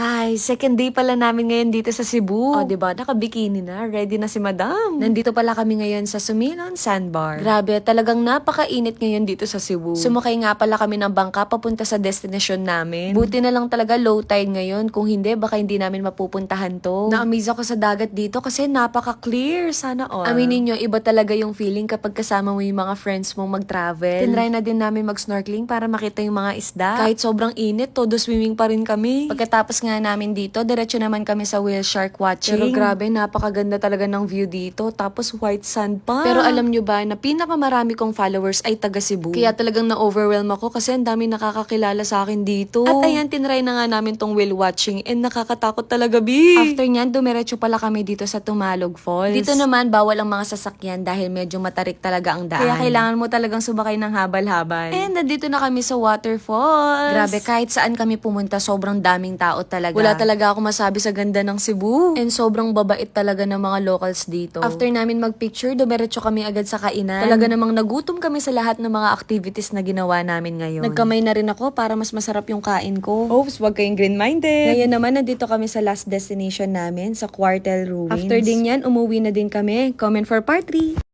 Ah, Hi, second day pala namin ngayon dito sa Cebu. O, oh, diba? Nakabikini na. Ready na si madam. Nandito pala kami ngayon sa Suminon Sandbar. Grabe, talagang napakainit ngayon dito sa Cebu. Sumakay nga pala kami ng bangka papunta sa destination namin. Buti na lang talaga low tide ngayon. Kung hindi, baka hindi namin mapupuntahan to. Na-amaze ako sa dagat dito kasi napaka-clear. Sana all. Aminin nyo, iba talaga yung feeling kapag kasama mo yung mga friends mong mag-travel. Tinry na din namin mag-snorkeling para makita yung mga isda. Kahit sobrang init, todo swimming pa rin kami. Pagkatapos nga namin dito, diretso naman kami sa whale shark watching. Pero grabe, napakaganda talaga ng view dito. Tapos white sand pa. Pero alam nyo ba na pinakamarami kong followers ay taga Cebu. Kaya talagang na-overwhelm ako kasi ang dami nakakakilala sa akin dito. At ayan, tinry na nga namin tong whale watching and nakakatakot talaga, bi. After nyan, dumiretso pala kami dito sa Tumalog Falls. Dito naman, bawal ang mga sasakyan dahil medyo matarik talaga ang daan. Kaya kailangan mo talagang sumakay ng habal-habal. And nandito na kami sa waterfalls. Grabe, kahit saan kami pumunta, sobrang daming tao talaga. Wala talaga ako masabi sa ganda ng Cebu. And sobrang babait talaga ng mga locals dito. After namin magpicture, dumiretso kami agad sa kainan. Talaga namang nagutom kami sa lahat ng mga activities na ginawa namin ngayon. Nagkamay na rin ako para mas masarap yung kain ko. Oops, wag kayong green-minded. Ngayon naman, nandito kami sa last destination namin, sa Quartel Ruins. After din yan, umuwi na din kami. Comment for part 3.